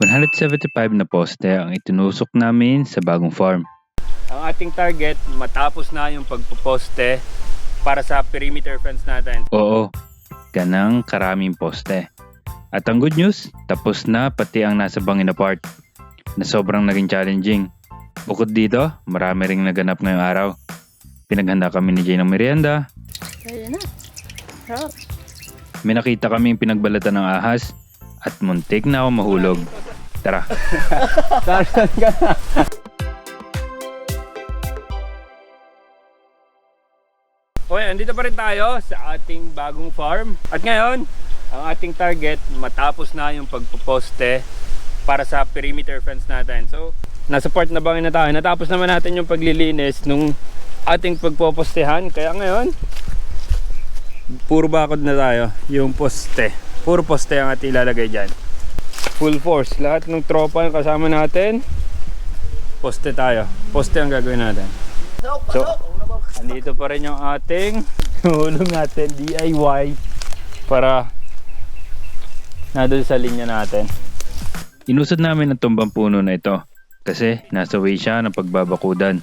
175 na poste ang itinusok namin sa bagong farm. Ang ating target, matapos na yung pagpuposte para sa perimeter fence natin. Oo, ganang karaming poste. At ang good news, tapos na pati ang nasa bangin na part na sobrang naging challenging. Bukod dito, marami ring naganap ngayong araw. Pinaghanda kami ni Jay ng merienda, Ayun na. Sarap. may nakita kaming pinagbalatan ng ahas, at muntik na ako mahulog. Tara, Saan ka na? Okay, andito pa rin tayo sa ating bagong farm. At ngayon, ang ating target, matapos na yung pagpuposte para sa perimeter fence natin. So, nasa part na bangin na tayo. Natapos naman natin yung paglilinis nung ating pagpopostehan. Kaya ngayon, puro bakod na tayo. Yung poste. Puro poste ang ating ilalagay dyan. Full force. Lahat ng tropa yung kasama natin, poste tayo. Poste ang gagawin natin. So, andito pa rin yung ating hulong natin DIY para nandun sa linya natin. inusad namin ang tumbang puno na ito kasi nasa way siya ng pagbabakudan.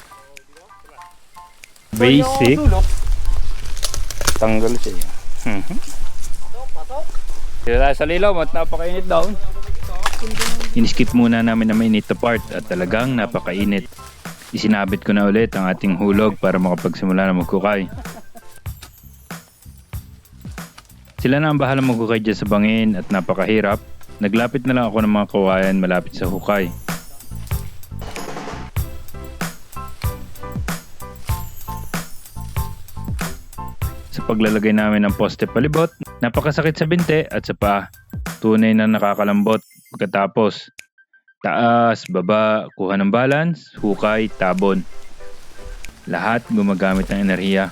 Basic. Tanggal siya. Mhm. Dito tayo sa lilaw, mat napakainit daw. Iniskip muna namin ang mainit na part at talagang napakainit. Isinabit ko na ulit ang ating hulog para makapagsimula na magkukay. Sila na ang bahala maghukay dyan sa bangin at napakahirap. Naglapit na lang ako ng mga kawayan malapit sa hukay. Sa paglalagay namin ng poste palibot, napakasakit sa binte at sa paa. Tunay na nakakalambot pagkatapos. Taas, baba, kuha ng balance, hukay, tabon. Lahat gumagamit ng enerhiya.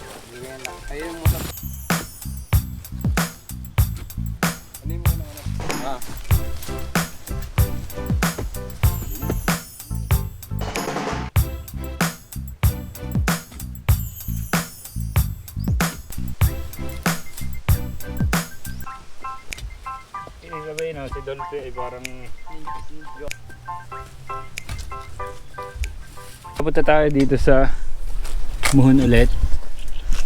Na, si Dolphy ay parang... Papunta tayo dito sa Muhon ulit.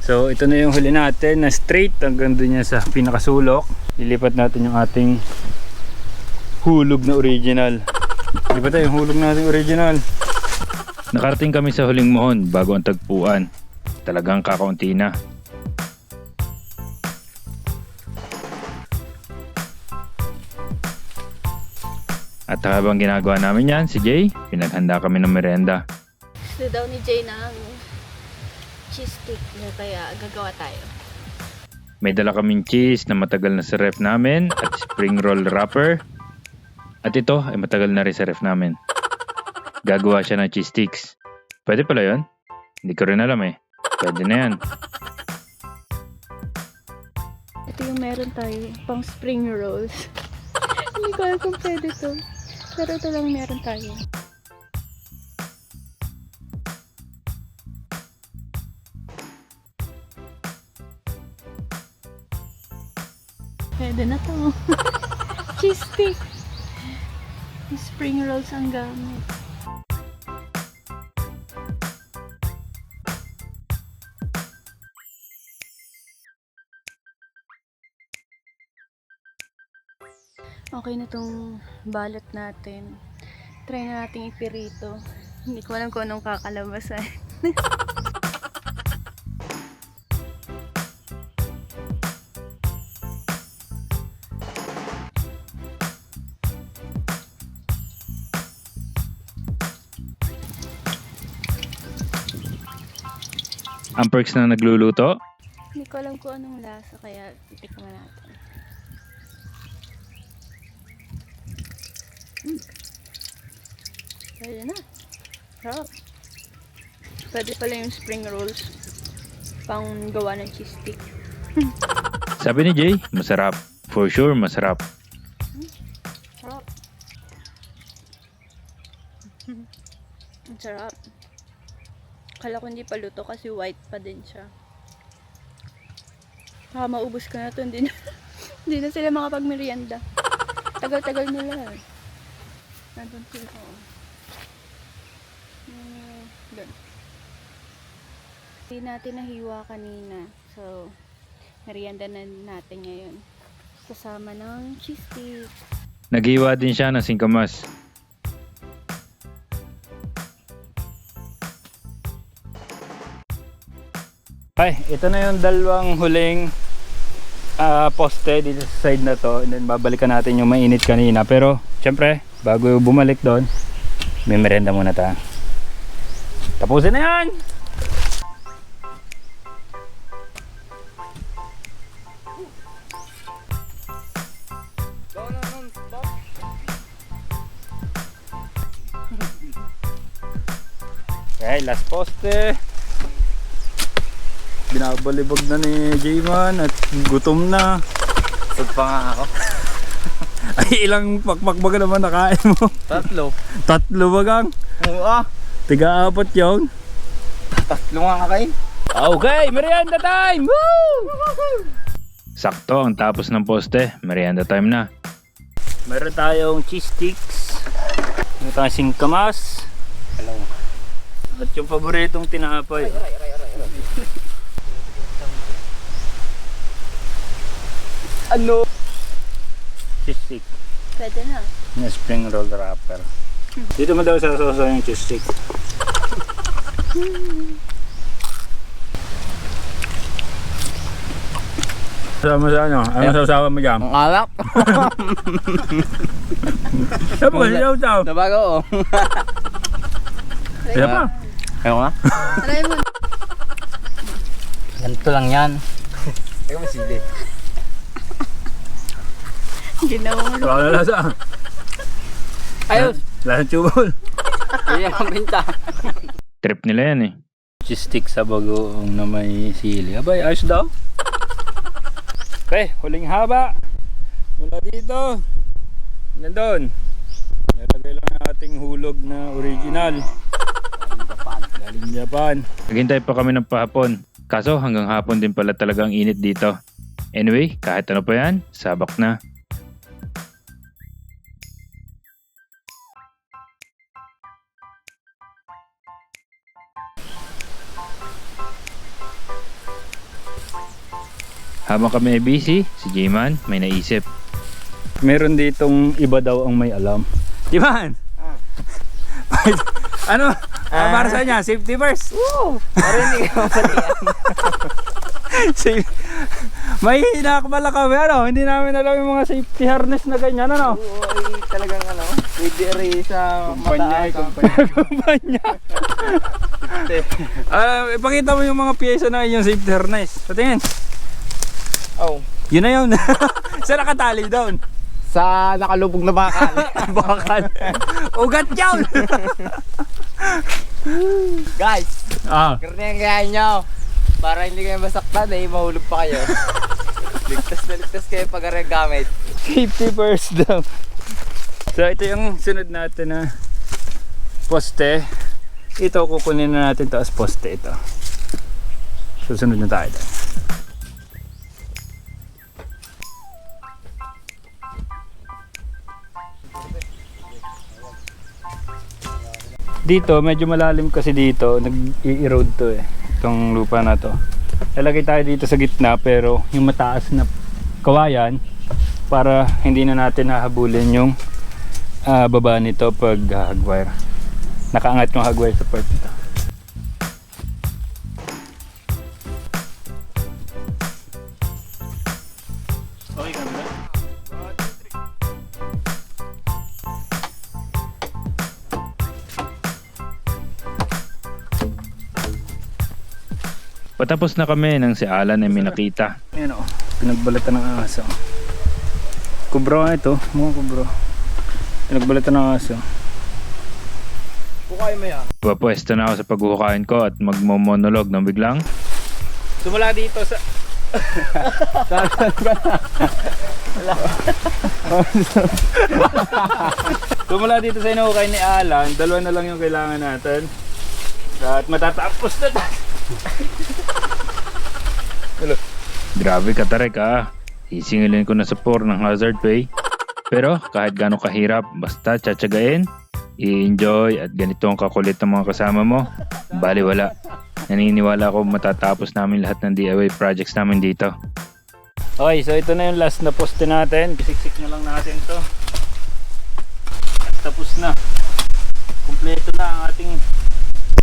So ito na yung huli natin na straight hanggang doon niya sa pinakasulok. Lilipat natin yung ating hulog na original. Lilipat tayo yung hulog natin original. Nakarating kami sa huling mohon bago ang tagpuan. Talagang kakaunti na. At habang ginagawa namin yan, si Jay, pinaghanda kami ng merenda. Gusto daw ni Jay ng cheese stick niya kaya gagawa tayo. May dala kaming cheese na matagal na sa ref namin at spring roll wrapper. At ito ay matagal na rin sa ref namin. Gagawa siya ng cheese sticks. Pwede pala yon? Hindi ko rin alam eh. Pwede na yan. Ito yung meron tayo, pang spring rolls. Hindi ko alam kung pwede to. Pero ito lang meron tayo. Pwede na to. Cheese stick. Spring rolls ang gamit. Okay na tong balot natin. Try na natin ipirito. Hindi ko alam kung anong kakalabasan. Ang perks na nagluluto, Hindi ko alam kung anong lasa kaya titikman natin. Mm. Pwede na. Sarap. Pwede pala yung spring rolls pang gawa ng cheese stick. sabi ni Jay, masarap. For sure, masarap. Sarap. Ang sarap. Kala ko hindi pa luto kasi white pa din siya. Baka maubos ko na to. Hindi na, hindi na sila makapagmerienda. Tagal-tagal nila. Nandun sila. oh. Hmm, Doon. Hindi natin nahiwa kanina. So, merienda na natin ngayon. Kasama ng cheese stick. Naghiwa din siya ng singkamas. Ay, ito na yung dalawang huling ah, poste dito sa side na to. And then babalikan natin yung mainit kanina. Pero, syempre, bago bumalik doon, may merenda muna tayo. Tapusin na yan! Okay, last poste. Binabalibag na ni Jayman at gutom na. Sag pa nga ako. Ay, ilang pakpak ba ka naman nakain mo? Tatlo. Tatlo ba gang? Oo ah. Tiga-apat yun. Tatlo nga kain. Okay, merienda time! Woo! Sakto ang tapos ng poste, merienda time na. Meron tayong cheese sticks. Meron tayong singkamas. Hello. At yung paboritong tinapay. Ano? Cheese stick. Pwede na. Na spring roll wrapper. Dito mo daw sa sosa yung cheese stick. Sama sa ano? Ano sausawa mo dyan? Ang alak. Ano ba kasi sausaw? Nabago oh. Isa pa. Ayaw nga. Try mo. Ganito lang yan. Ayaw masili. Ginawa mo. Baka na lasa. Ayos. Lasa chubol. Kaya ang binta. Trip nila yan eh. Cheese stick sa bagoong na may sili. Abay, ayos daw. Okay, huling haba. Mula dito. Nandun. Nilagay lang ang ating hulog na original. Japan. Galing Japan. Naghintay pa kami ng pahapon. Kaso hanggang hapon din pala talagang init dito. Anyway, kahit ano pa yan, sabak na. Habang kami ay busy, si J-Man may naisip. Meron ditong iba daw ang may alam. Diman! ano? Ah, para sa niya, safety first. Woo! Narinig ko pati yan. Safe. May hinakbala kami, ano? Hindi namin alam yung mga safety harness na ganyan, ano? Oo, ay talagang ano. Pwede rin sa Kumpanya, mataas. kumpanya. kumpanya. Ah, ipakita mo yung mga pyesa na yung safety harness. Patingin. Oh. Yun na yun. Sa nakatali doon. Sa nakalubog na bakal. Bakal. Ugat yun. Guys, ah. ang gayahin nyo. Para hindi kayo masaktan eh, mahulog pa kayo. ligtas na ligtas kayo pag aray gamit. Safety first daw. So ito yung sunod natin na poste. Ito kukunin na natin to as poste ito. Susunod na tayo doon. Dito, medyo malalim kasi dito, nag-i-erode to eh. Itong lupa na to. Lalagay tayo dito sa gitna pero yung mataas na kawayan para hindi na natin hahabulin yung ah, baba nito pag ah, hagwire. Nakaangat yung hagwire sa part nito. Patapos na kami nang si Alan ay may nakita. Ayan o, pinagbalatan ng aso. Kubro nga ito, mga kubro. Pinagbalatan ng aso. Bukay mo yan. Papwesto na ako sa paghuhukain ko at magmomonolog ng biglang. Sumula dito sa... Sumula dito sa inukay ni Alan, dalawa na lang yung kailangan natin. At matatapos na tayo. Grabe ka tarek ah. Sisingilin ko na sa pour ng hazard pay. Pero kahit gano'ng kahirap, basta tsatsagain, i-enjoy at ganito ang kakulit ng mga kasama mo, bali wala. Naniniwala ako matatapos namin lahat ng DIY projects namin dito. Okay, so ito na yung last na poste natin. Isiksik na lang natin to. At tapos na. Kompleto na ang ating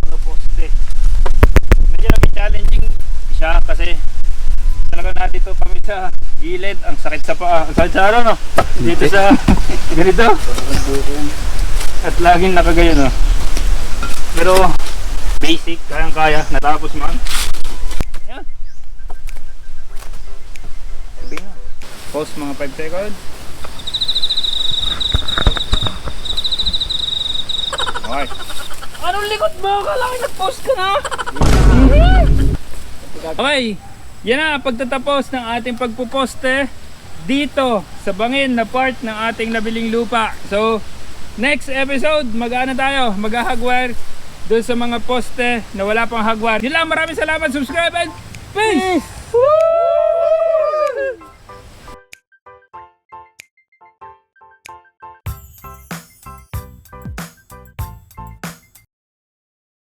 mga poste. Medyo naging challenging siya kasi talaga na dito kami sa gilid. Ang sakit sa paa. Ang sakit sa araw, no? Dito sa ganito. At laging nakagayo, no? Pero basic, kayang-kaya. Natapos man. Yan. Sabi nga. Pause mga 5 seconds. Okay. Anong likod mo? Kala ko nag-pause ka na. Okay. Yan na, pagtatapos ng ating pagpuposte dito sa bangin na part ng ating nabiling lupa. So, next episode, mag-ano tayo? Mag-hagwire doon sa mga poste na wala pang hagwire. Yun lang, maraming salamat. Subscribe and peace! Woo!